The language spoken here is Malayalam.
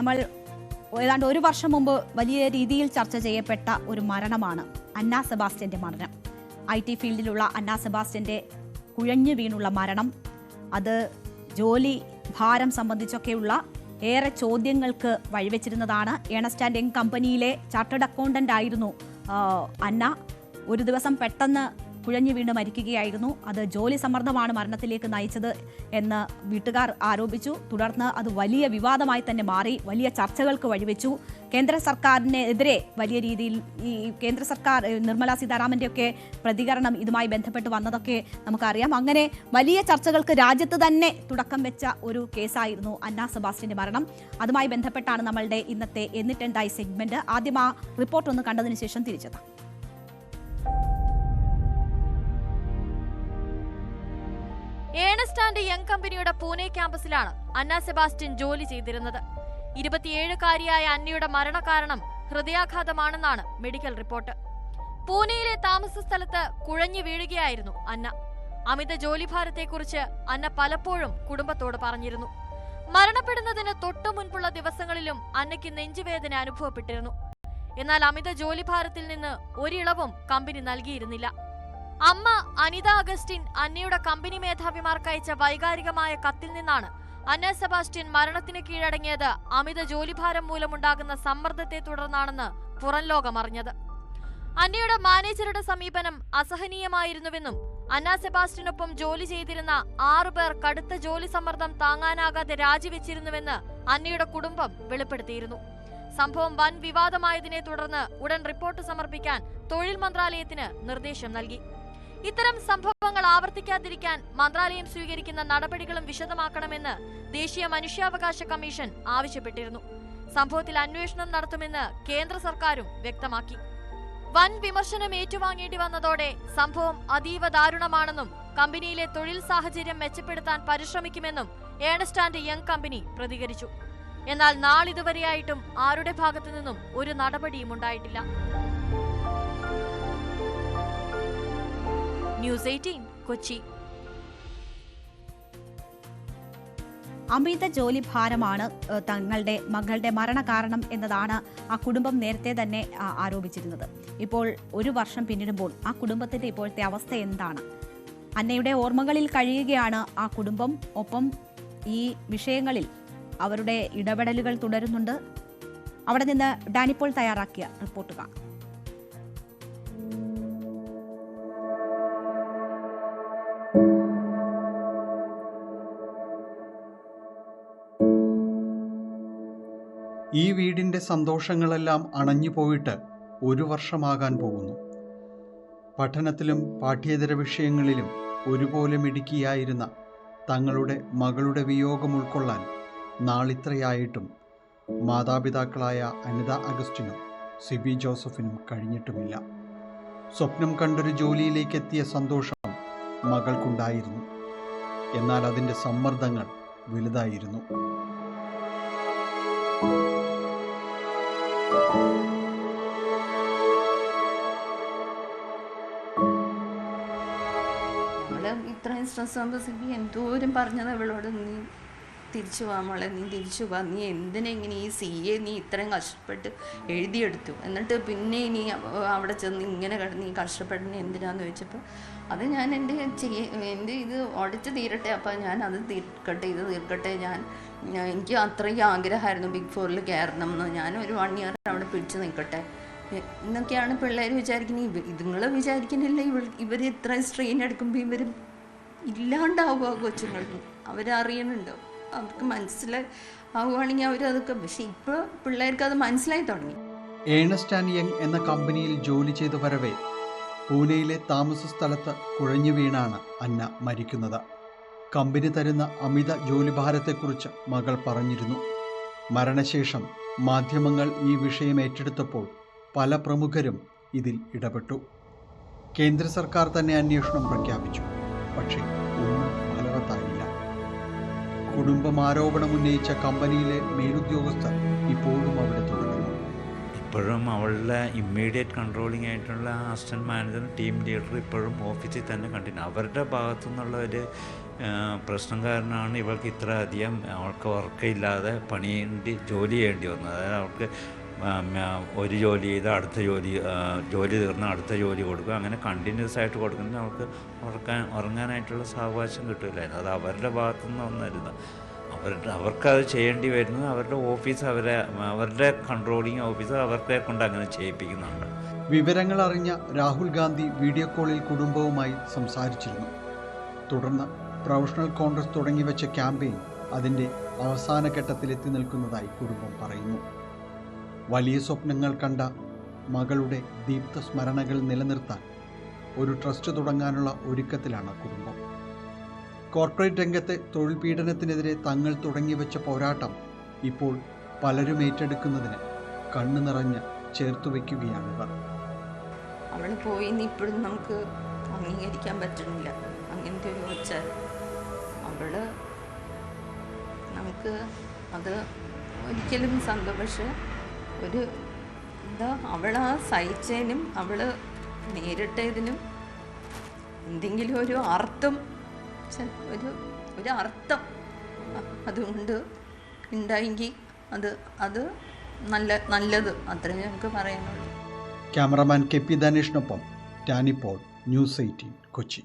നമ്മൾ ഏതാണ്ട് ഒരു വർഷം മുമ്പ് വലിയ രീതിയിൽ ചർച്ച ചെയ്യപ്പെട്ട ഒരു മരണമാണ് അന്ന സെബാസ്റ്റ്യന്റെ മരണം. ഐ ടി ഫീൽഡിലുള്ള അന്ന സെബാസ്റ്റ്യന്റെ കുഴഞ്ഞു വീണുള്ള മരണം. അത് ജോലി ഭാരം സംബന്ധിച്ചൊക്കെയുള്ള ഏറെ ചോദ്യങ്ങൾക്ക് വഴിവെച്ചിരുന്നതാണ്. ഏണസ്റ്റ് ആൻഡ് യങ് കമ്പനിയിലെ ചാർട്ടേഡ് അക്കൗണ്ടന്റ് ആയിരുന്നു അന്ന. ഒരു ദിവസം പെട്ടെന്ന് കുഴഞ്ഞു വീണ് മരിക്കുകയായിരുന്നു. അത് ജോലി സമ്മർദ്ദമാണ് മരണത്തിലേക്ക് നയിച്ചത് എന്ന് വീട്ടുകാർ ആരോപിച്ചു. തുടർന്ന് അത് വലിയ വിവാദമായി തന്നെ മാറി. വലിയ ചർച്ചകൾക്ക് വഴിവെച്ചു. കേന്ദ്ര സർക്കാരിനെതിരെ വലിയ രീതിയിൽ ഈ കേന്ദ്ര സർക്കാർ നിർമ്മലാ സീതാരാമന്റെയൊക്കെ പ്രതികരണം ഇതുമായി ബന്ധപ്പെട്ട് വന്നതൊക്കെ നമുക്കറിയാം. അങ്ങനെ വലിയ ചർച്ചകൾക്ക് രാജ്യത്ത് തന്നെ തുടക്കം വെച്ച ഒരു കേസായിരുന്നു അന്നാ സെബാസ്റ്റ്യന്റെ മരണം. അതുമായി ബന്ധപ്പെട്ടാണ് നമ്മളുടെ ഇന്നത്തെ എന്നിട്ടെന്തായി സെഗ്മെന്റ്. ആദ്യം ആ റിപ്പോർട്ട് ഒന്ന് കണ്ടതിന് ശേഷം തിരിച്ചെത്താം. ഏണസ്റ്റ് യങ് കമ്പനിയുടെ പൂനെ ക്യാമ്പസിലാണ് അന്ന സെബാസ്റ്റ്യൻ ജോലി ചെയ്തിരുന്നത്. ഇരുപത്തിയേഴുകാരിയായ അന്നയുടെ മരണകാരണം ഹൃദയാഘാതമാണെന്നാണ് മെഡിക്കൽ റിപ്പോർട്ട്. പൂനെയിലെ താമസ സ്ഥലത്ത് കുഴഞ്ഞു വീഴുകയായിരുന്നു അന്ന. അമിത ജോലിഭാരത്തെക്കുറിച്ച് അന്ന പലപ്പോഴും കുടുംബത്തോട് പറഞ്ഞിരുന്നു. മരണപ്പെടുന്നതിന് തൊട്ടു മുൻപുള്ള ദിവസങ്ങളിലും അന്നയ്ക്ക് നെഞ്ചുവേദന അനുഭവപ്പെട്ടിരുന്നു. എന്നാൽ അമിത ജോലിഭാരത്തിൽ നിന്ന് ഒരിളവും കമ്പനി നൽകിയിരുന്നില്ല. അമ്മ അനിത അഗസ്റ്റിൻ അന്നയുടെ കമ്പനി മേധാവിമാർക്ക് അയച്ച വൈകാരികമായ കത്തിൽ നിന്നാണ് അന്ന സെബാസ്റ്റ്യൻ മരണത്തിന് കീഴടങ്ങിയത്. അമിത ജോലിഭാരം മൂലമുണ്ടാകുന്ന സമ്മർദ്ദത്തെ തുടർന്നാണെന്ന് പുറം ലോകം അറിഞ്ഞത്. അന്നയുടെ മാനേജറുടെ സമീപനം അസഹനീയമായിരുന്നുവെന്നും അന്ന സെബാസ്റ്റ്യനൊപ്പം ജോലി ചെയ്തിരുന്ന ആറുപേർ കടുത്ത ജോലി സമ്മർദ്ദം താങ്ങാനാകാതെ രാജിവെച്ചിരുന്നുവെന്ന് അന്നയുടെ കുടുംബം വെളിപ്പെടുത്തിയിരുന്നു. സംഭവം വൻ വിവാദമായതിനെ തുടർന്ന് ഉടൻ റിപ്പോർട്ട് സമർപ്പിക്കാൻ തൊഴിൽ മന്ത്രാലയത്തിന് നിർദ്ദേശം നൽകി. ഇത്തരം സംഭവങ്ങൾ ആവർത്തിക്കാതിരിക്കാൻ മന്ത്രാലയം സ്വീകരിക്കുന്ന നടപടികളും വിശദമാക്കണമെന്ന് ദേശീയ മനുഷ്യാവകാശ കമ്മീഷൻ ആവശ്യപ്പെട്ടിരുന്നു. സംഭവത്തിൽ അന്വേഷണം നടത്തുമെന്ന് കേന്ദ്ര സർക്കാരും വ്യക്തമാക്കി. വൻ വിമർശനം ഏറ്റുവാങ്ങേണ്ടി വന്നതോടെ സംഭവം അതീവ ദാരുണമാണെന്നും കമ്പനിയിലെ തൊഴിൽ സാഹചര്യം മെച്ചപ്പെടുത്താൻ പരിശ്രമിക്കുമെന്നും ഏണസ്റ്റാൻഡ് യങ് കമ്പനി പ്രതികരിച്ചു. എന്നാൽ നാളിതുവരെയായിട്ടും ആരുടെ ഭാഗത്തു നിന്നും ഒരു നടപടിയും ഉണ്ടായിട്ടില്ല ന്യൂസ് എയ്റ്റീൻ കൊച്ചി. അമിത ജോലി ഭാരമാണ് തങ്ങളുടെ മകളുടെ മരണകാരണം എന്നതാണ് ആ കുടുംബം നേരത്തെ തന്നെ ആരോപിച്ചിരുന്നത്. ഇപ്പോൾ ഒരു വർഷം പിന്നിടുമ്പോൾ ആ കുടുംബത്തിന്റെ ഇപ്പോഴത്തെ അവസ്ഥ എന്താണ്? അന്നയുടെ ഓർമ്മകളിൽ കഴിയുകയാണ് ആ കുടുംബം ഒപ്പം ഈ വിഷയങ്ങളിൽ അവരുടെ ഇടപെടലുകൾ തുടരുന്നുണ്ട്. അവിടെ നിന്ന് ഡാനിപ്പോൾ തയ്യാറാക്കിയ റിപ്പോർട്ട് കാണാം ഈ വീടിന്റെ സന്തോഷങ്ങളെല്ലാം അണഞ്ഞു പോയിട്ട് ഒരു വർഷമാകാൻ പോകുന്നു. പഠനത്തിലും പാഠ്യേതര വിഷയങ്ങളിലും ഒരുപോലെ മിടുക്കിയായിരുന്ന തങ്ങളുടെ മകളുടെ വിയോഗം ഉൾക്കൊള്ളാൻ നാളിത്രയായിട്ടും മാതാപിതാക്കളായ അനിത അഗസ്റ്റിനും സിബി ജോസഫിനും കഴിഞ്ഞിട്ടുമില്ല. സ്വപ്നം കണ്ടൊരു ജോലിയിലേക്ക് എത്തിയ സന്തോഷം മകൾക്കുണ്ടായിരുന്നു. എന്നാൽ അതിന്റെ സമ്മർദ്ദങ്ങൾ വലുതായിരുന്നു. അവൾ ഇത്രയും സ്ട്രെസ് ആകുമ്പോൾ സിബി എന്തോരം പറഞ്ഞത് അവളോട്? നീ തിരിച്ചു വാ മോളെ നീ തിരിച്ചു വാ. നീ എന്തിനാ ഇങ്ങനെ ഈ സി എ നീ ഇത്രയും കഷ്ടപ്പെട്ട് എഴുതിയെടുത്തു? എന്നിട്ട് പിന്നെ അവ- അവിടെ ചെന്ന് ഇങ്ങനെ കിടന്ന് നീ കഷ്ടപ്പെടുന്ന എന്തിനാന്ന് ചോദിച്ചപ്പോൾ അത് ഞാൻ എന്റെ ചെയ്യ എന്റെ ഇത് ഉടച്ച് തീരട്ടെ അപ്പം ഞാൻ അത് തീർക്കട്ടെ ഇത് തീർക്കട്ടെ ഞാൻ എനിക്ക് അത്രയും ആഗ്രഹമായിരുന്നു ബിഗ് ഫോറിൽ കയറണം എന്ന്. ഞാൻ ഒരു വൺ ഇയർ അവിടെ പിടിച്ചു നിൽക്കട്ടെ. എന്നൊക്കെയാണ് പിള്ളേർ വിചാരിക്കുന്നത്. ഇവ ഇതുങ്ങൾ വിചാരിക്കുന്നില്ല ഇവൾ ഇവർ ഇത്രയും സ്ട്രെയിൻ എടുക്കുമ്പോൾ ഇവർ ഇല്ലാണ്ടാവുക കൊച്ചുങ്ങൾക്ക്. അവരറിയണുണ്ടോ അവർക്ക് മനസ്സിലായി ആവുകയാണെങ്കിൽ അവരതൊക്കെ പക്ഷെ ഇപ്പോൾ പിള്ളേർക്ക് അത് മനസ്സിലായി തുടങ്ങി. ഏണസ്റ്റ് യങ് എന്ന കമ്പനിയിൽ ജോലി ചെയ്തു വരവേ പൂനെയിലെ താമസ സ്ഥലത്ത് കുഴഞ്ഞു വീണാണ് അന്ന മരിക്കുന്നത്. കമ്പനി തരുന്ന അമിത ജോലിഭാരത്തെക്കുറിച്ച് മകൾ പറഞ്ഞിരുന്നു. മരണശേഷം മാധ്യമങ്ങൾ ഈ വിഷയം ഏറ്റെടുത്തപ്പോൾ പല പ്രമുഖരും ഇതിൽ ഇടപെട്ടു. കേന്ദ്ര സർക്കാർ തന്നെ അന്വേഷണം പ്രഖ്യാപിച്ചു. പക്ഷേ ഒന്നും ഫലവത്തായില്ല. കുടുംബം ആരോപണം ഉന്നയിച്ച കമ്പനിയിലെ മേലുദ്യോഗസ്ഥർ ഇപ്പോഴും അവിടെ തുടരുന്നു. ഇപ്പോഴും അവളുടെ ഇമ്മീഡിയറ്റ് കൺട്രോളിംഗ് ആയിട്ടുള്ള അസിസ്റ്റന്റ് മാനേജർ ടീം ലീഡർ ഇപ്പോഴും ഓഫീസിൽ തന്നെ കണ്ടിന്യൂ അവരുടെ ഭാഗത്തു നിന്നുള്ള ഒരു പ്രശ്നം കാരണമാണ് ഇവൾക്ക് ഇത്ര അധികം അവൾക്ക് ഉറക്കമില്ലാതെ പണിയേണ്ടി ജോലി ചെയ്യേണ്ടി വന്നത്. അതായത് അവൾക്ക് ഒരു ജോലി ചെയ്ത് അടുത്ത ജോലി ജോലി തീർന്ന് അടുത്ത ജോലി കൊടുക്കുക. അങ്ങനെ കണ്ടിന്യൂസ് ആയിട്ട് കൊടുക്കുന്നത് അവൾക്ക് ഉറക്കാൻ ഉറങ്ങാനായിട്ടുള്ള സാവകാശം കിട്ടില്ലായിരുന്നു. അത് അവരുടെ ഭാഗത്തു നിന്ന് വന്നിരുന്നു അവരുടെ അവർക്കത് ചെയ്യേണ്ടി വരുന്നത് അവരുടെ ഓഫീസ് അവരെ അവരുടെ കൺട്രോളിങ് ഓഫീസ് അവരുടെ കൊണ്ട് അങ്ങനെ ചെയ്യിപ്പിക്കുന്നുണ്ട്. വിവരങ്ങൾ അറിഞ്ഞ രാഹുൽ ഗാന്ധി വീഡിയോ കോളിൽ കുടുംബവുമായി സംസാരിച്ചിരുന്നു. തുടർന്ന് പ്രൊഫഷണൽ കോൺഗ്രസ് തുടങ്ങിവെച്ച ക്യാമ്പയിൻ അതിന്റെ അവസാന ഘട്ടത്തിലെത്തി നിൽക്കുന്നതായി കുടുംബം പറയുന്നു. വലിയ സ്വപ്നങ്ങൾ കണ്ട മകളുടെ ദീപ്ത സ്മരണകൾ നിലനിർത്താൻ ഒരു ട്രസ്റ്റ് തുടങ്ങാനുള്ള ഒരുക്കത്തിലാണ് കുടുംബം. കോർപ്പറേറ്റ് രംഗത്തെ തൊഴിൽ പീഡനത്തിനെതിരെ തങ്ങൾ തുടങ്ങിവെച്ച പോരാട്ടം ഇപ്പോൾ പലരും ഏറ്റെടുക്കുന്നതിന് കണ്ണു നിറഞ്ഞ് ചേർത്തു വയ്ക്കുകയാണിവർ അവൾ പോയി ഇപ്പോഴും നമുക്ക് അംഗീകരിക്കാൻ പറ്റുന്നില്ല. അങ്ങനത്തെ ഒരു ഒച്ച അവൾ നമുക്ക് അത് ഒരിക്കലും സന്തോഷം പക്ഷെ ഒരു എന്താ അവൾ ആ സഹിച്ചതിനും അവൾ നേരിട്ടതിനും എന്തെങ്കിലും ഒരു അർത്ഥം ഒരു ഒരു അർത്ഥം അതുകൊണ്ട് ഉണ്ടായെങ്കിൽ അത് അത് നല്ല നല്ലത് അത്രയും നമുക്ക് പറയാനുള്ളൂ. ക്യാമറമാൻ കെ പി ധനേഷിനൊപ്പം ടാനിപ്പോൾ ന്യൂസ് എയ്റ്റീൻ കൊച്ചി.